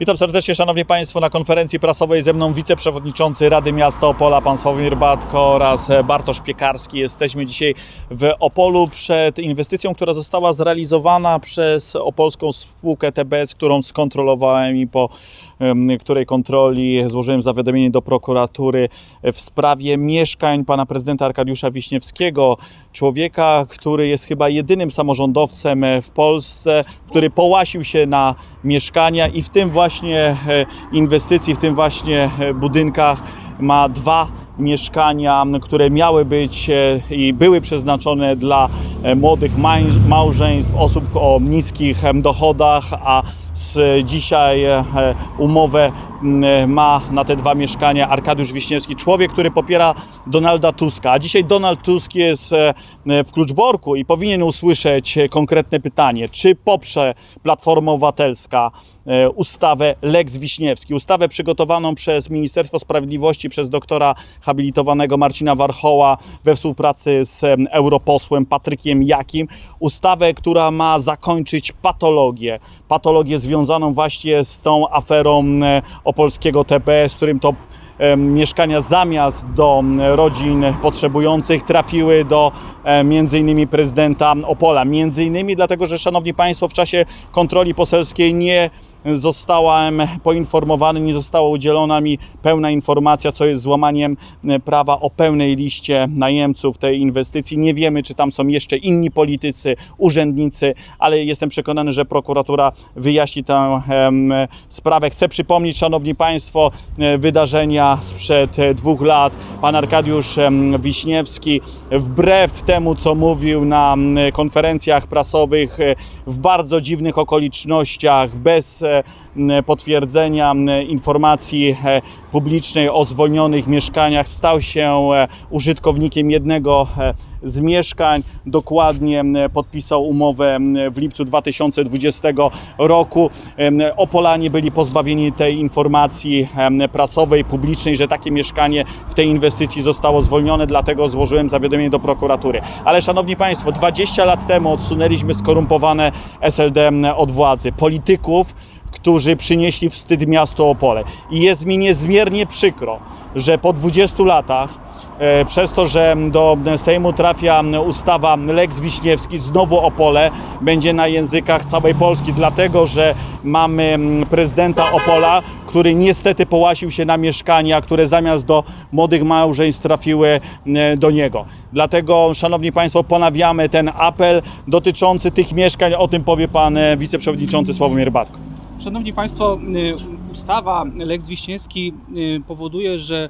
Witam serdecznie, Szanowni Państwo, na konferencji prasowej ze mną wiceprzewodniczący Rady Miasta Opola, pan Sławomir Batko oraz Bartosz Piekarski. Jesteśmy dzisiaj w Opolu przed inwestycją, która została zrealizowana przez opolską spółkę TBS, którą skontrolowałem i po której kontroli złożyłem zawiadomienie do prokuratury w sprawie mieszkań pana prezydenta Arkadiusza Wiśniewskiego, człowieka, który jest chyba jedynym samorządowcem w Polsce, który połasił się na mieszkania i w tym właśnie e, inwestycji, w tym właśnie e, budynkach ma dwa mieszkania, które miały być e, i były przeznaczone dla młodych małżeństw, osób o niskich dochodach, a z dzisiaj umowę ma na te dwa mieszkania Arkadiusz Wiśniewski, człowiek, który popiera Donalda Tuska. A dzisiaj Donald Tusk jest e, w Kluczborku i powinien usłyszeć e, konkretne pytanie, czy poprze Platforma Obywatelska e, ustawę Lex Wiśniewski, ustawę przygotowaną przez Ministerstwo Sprawiedliwości, przez doktora habilitowanego Marcina Warchoła we współpracy z em, europosłem Patrykiem Jakim, ustawę, która ma zakończyć patologię, patologię związaną właśnie z tą aferą e, opolskiego TPS, w którym to mieszkania zamiast do rodzin potrzebujących trafiły do między innymi prezydenta Opola. Między innymi dlatego, że szanowni państwo w czasie kontroli poselskiej nie zostałem poinformowany, nie została udzielona mi pełna informacja, co jest złamaniem e, prawa o pełnej liście najemców tej inwestycji. Nie wiemy, czy tam są jeszcze inni politycy, urzędnicy, ale jestem przekonany, że prokuratura wyjaśni tę sprawę. Chcę przypomnieć, szanowni państwo, e, wydarzenia sprzed e, dwóch lat. Pan Arkadiusz Wiśniewski, wbrew temu, co mówił na konferencjach prasowych, w bardzo dziwnych okolicznościach, bez potwierdzenia informacji e, publicznej o zwolnionych mieszkaniach, stał się e, użytkownikiem jednego e, z mieszkań. Dokładnie podpisał umowę w lipcu 2020 roku. Opolanie byli pozbawieni tej informacji prasowej, publicznej, że takie mieszkanie w tej inwestycji zostało zwolnione, dlatego złożyłem zawiadomienie do prokuratury. Ale szanowni Państwo, 20 lat temu odsunęliśmy skorumpowane SLD od władzy, polityków, którzy przynieśli wstyd miasto Opole. I jest mi niezmiernie przykro, że po 20 latach e, przez to, że do Sejmu trafia ustawa Lex Wiśniewski, znowu Opole będzie na językach całej Polski, dlatego że mamy mm, prezydenta Opola, który niestety połasił się na mieszkania, które zamiast do młodych małżeństw trafiły mm, do niego. Dlatego, Szanowni Państwo, ponawiamy ten apel dotyczący tych mieszkań. O tym powie Pan e, Wiceprzewodniczący Sławomir Batko. Szanowni Państwo, y, ustawa Lex Wiśniewski y, powoduje, że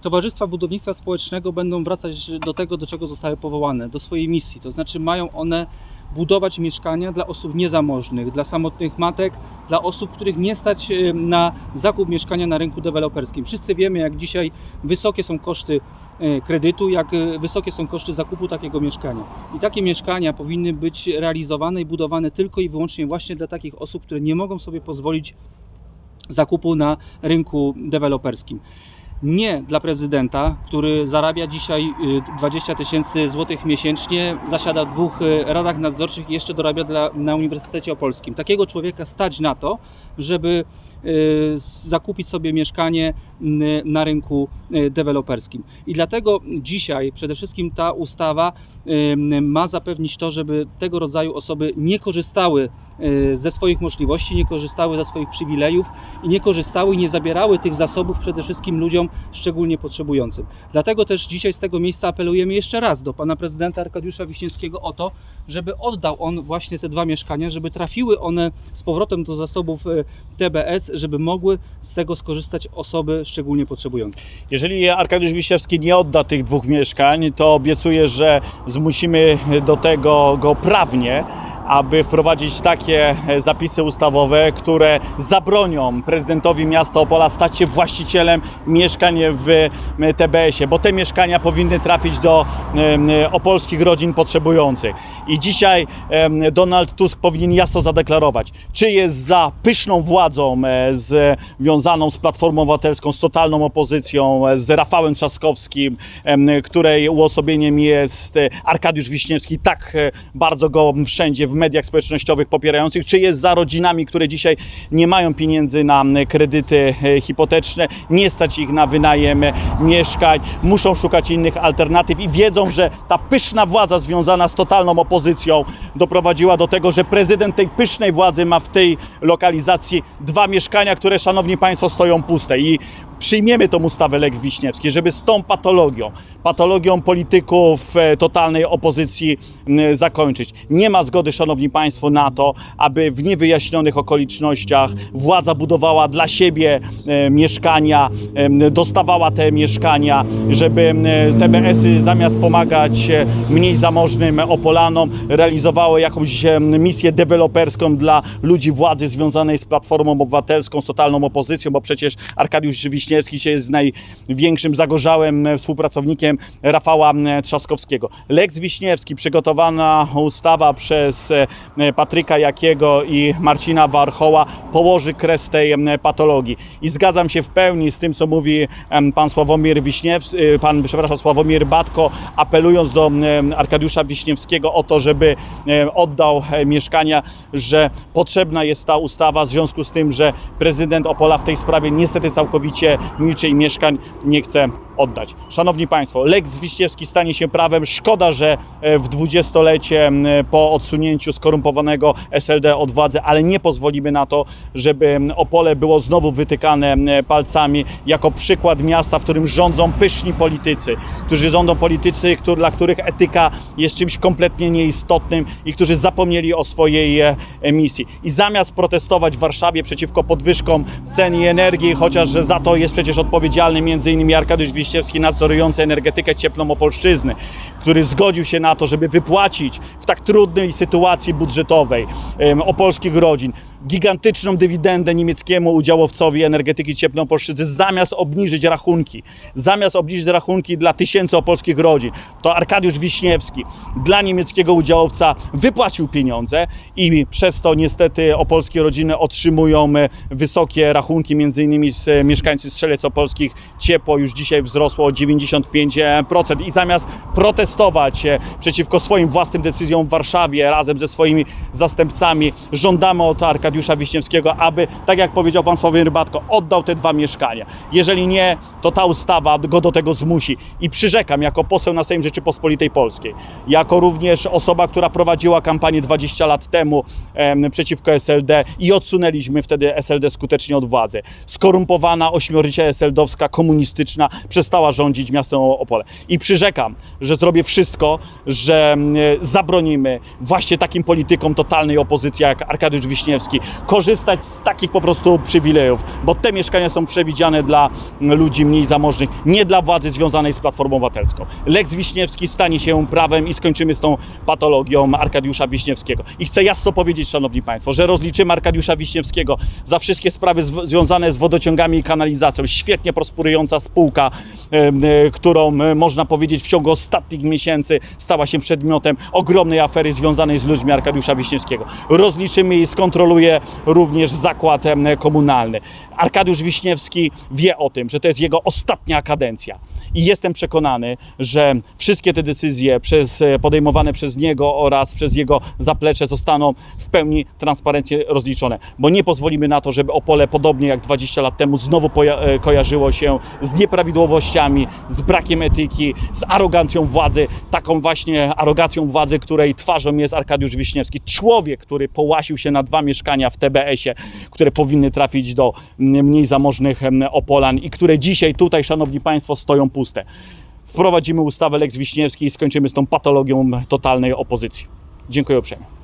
towarzystwa budownictwa społecznego będą wracać do tego, do czego zostały powołane, do swojej misji. To znaczy mają one budować mieszkania dla osób niezamożnych, dla samotnych matek, dla osób, których nie stać y, na zakup mieszkania na rynku deweloperskim. Wszyscy wiemy, jak dzisiaj wysokie są koszty y, kredytu, jak y, wysokie są koszty zakupu takiego mieszkania. I takie mieszkania powinny być realizowane i budowane tylko i wyłącznie właśnie dla takich osób, które nie mogą sobie pozwolić zakupu na rynku deweloperskim. Nie dla prezydenta, który zarabia dzisiaj y, 20 tysięcy złotych miesięcznie, zasiada w dwóch y, radach nadzorczych i jeszcze dorabia dla, na Uniwersytecie Opolskim. Takiego człowieka stać na to, żeby y, zakupić sobie mieszkanie y, na rynku y, deweloperskim. I dlatego dzisiaj przede wszystkim ta ustawa y, ma zapewnić to, żeby tego rodzaju osoby nie korzystały y, ze swoich możliwości, nie korzystały ze swoich przywilejów i nie korzystały i nie zabierały tych zasobów przede wszystkim ludziom szczególnie potrzebującym. Dlatego też dzisiaj z tego miejsca apelujemy jeszcze raz do pana prezydenta Arkadiusza Wiśniewskiego o to, żeby oddał on właśnie te dwa mieszkania, żeby trafiły one z powrotem do zasobów y, TBS, żeby mogły z tego skorzystać osoby szczególnie potrzebujące. Jeżeli Arkadiusz Wiśniewski nie odda tych dwóch mieszkań, to obiecuję, że zmusimy do tego go prawnie, aby wprowadzić takie e, zapisy ustawowe, które zabronią prezydentowi miasta Opola stać się właścicielem mieszkań w e, TBS-ie, bo te mieszkania powinny trafić do em, opolskich rodzin potrzebujących. I dzisiaj Donald Tusk powinien jasno zadeklarować, czy jest za pyszną władzą e, związaną z Platformą Obywatelską, z totalną opozycją, e, z Rafałem Trzaskowskim, której uosobieniem jest e, Arkadiusz Wiśniewski. Tak e, bardzo go wszędzie w mediach społecznościowych popierających, czy jest za rodzinami, które dzisiaj nie mają pieniędzy na m, kredyty e, hipoteczne, nie stać ich na wynajem e, mieszkań, muszą szukać innych alternatyw i wiedzą, że ta pyszna władza związana z totalną opozycją doprowadziła do tego, że prezydent tej pysznej władzy ma w tej lokalizacji dwa mieszkania, które, szanowni państwo, stoją puste. I przyjmiemy tą ustawę Lech Wiśniewski, żeby z tą patologią, patologią polityków e, totalnej opozycji zakończyć. Nie ma zgody, szanowni państwo, na to, aby w niewyjaśnionych okolicznościach władza budowała dla siebie e, mieszkania, dostawała te mieszkania, żeby TBS-y zamiast pomagać e, mniej zamożnym Opolanom, realizowały jakąś misję deweloperską dla ludzi władzy związanej z Platformą Obywatelską, z totalną opozycją, bo przecież Arkadiusz Wiśniewski dzisiaj jest największym zagorzałym e, współpracownikiem Rafała m, Trzaskowskiego. Lex Wiśniewski, przygotowana ustawa przez e, e, Patryka Jakiego i Marcina Warchoła położy kres tej patologii. I zgadzam się w pełni z tym, co mówi pan Sławomir Wiśniewski, pan, przepraszam, Sławomir Batko, apelując do Arkadiusza Wiśniewskiego o to, żeby oddał e, mieszkania, że potrzebna jest ta ustawa w związku z tym, że prezydent Opola w tej sprawie niestety całkowicie i mieszkań nie chce oddać. Szanowni Państwo, Lex Wiśniewski stanie się prawem. Szkoda, że e, w dwudziestolecie po odsunięciu skorumpowanego SLD od władzy, ale nie pozwolimy na to, żeby Opole było znowu wytykane palcami jako przykład miasta, w którym rządzą pyszni politycy, którzy rządzą politycy, dla których etyka jest czymś kompletnie nieistotnym i którzy zapomnieli o swojej e, misji. I zamiast protestować w Warszawie przeciwko podwyżkom cen i energii, chociaż za to jest przecież odpowiedzialny m.in. Arkadiusz Wiśniewski nadzorujący energetykę cieplną Opolszczyzny, który zgodził się na to, żeby wypłacić w tak trudnej sytuacji budżetowej opolskich rodzin gigantyczną dywidendę niemieckiemu udziałowcowi energetyki cieplnej zamiast obniżyć rachunki, zamiast obniżyć rachunki dla tysięcy opolskich rodzin, to Arkadiusz Wiśniewski dla niemieckiego udziałowca wypłacił pieniądze i przez to niestety opolskie rodziny otrzymują e, wysokie rachunki, między innymi z e, mieszkańcy Strzelec Opolskich. Ciepło już dzisiaj wzrosło o 95% i zamiast protestować e, przeciwko swoim własnym decyzjom w Warszawie razem ze swoimi zastępcami, żądamy od Arkadiusza Wiśniewskiego, aby, tak jak powiedział pan Sławomir Batko, oddał te dwa mieszkania. Jeżeli nie, to ta ustawa go do tego zmusi i przyrzekam jako poseł na Sejm Rzeczypospolitej Polskiej, jako również osoba, która prowadziła kampanię 20 lat temu em, przeciwko SLD i odsunęliśmy wtedy SLD skutecznie od władzy. Skorumpowana ośmiornicia SLD-owska, komunistyczna przestała rządzić miastem Opole. I przyrzekam, że zrobię wszystko, że zabronimy właśnie takim politykom totalnej opozycji jak Arkadiusz Wiśniewski korzystać z takich po prostu przywilejów, bo te mieszkania są przewidziane dla ludzi mniej zamożnych, nie dla władzy związanej z Platformą Obywatelską. Lex Wiśniewski stanie się prawem i skończymy z tą patologią Arkadiusza Wiśniewskiego. I chcę jasno powiedzieć, Szanowni Państwo, że rozliczymy Arkadiusza Wiśniewskiego za wszystkie sprawy zw- związane z wodociągami i kanalizacją. Świetnie prosperująca spółka, e, którą e, można powiedzieć w ciągu ostatnich miesięcy stała się przedmiotem ogromnej afery związanej z ludźmi Arkadiusza Wiśniewskiego. Rozliczymy i również zakład komunalny. Arkadiusz Wiśniewski wie o tym, że to jest jego ostatnia kadencja. I jestem przekonany, że wszystkie te decyzje przez, e, podejmowane przez niego oraz przez jego zaplecze zostaną w pełni transparentnie rozliczone. Bo nie pozwolimy na to, żeby Opole, podobnie jak 20 lat temu, znowu e, kojarzyło się z nieprawidłowościami, z brakiem etyki, z arogancją władzy, taką właśnie arogancją władzy, której twarzą jest Arkadiusz Wiśniewski. Człowiek, który połasił się na dwa mieszkania w TBS-ie, które powinny trafić do mm, mniej zamożnych Opolan i które dzisiaj tutaj, Szanowni Państwo, stoją puste. Wprowadzimy ustawę Lex Wiśniewski i skończymy z tą patologią totalnej opozycji. Dziękuję uprzejmie.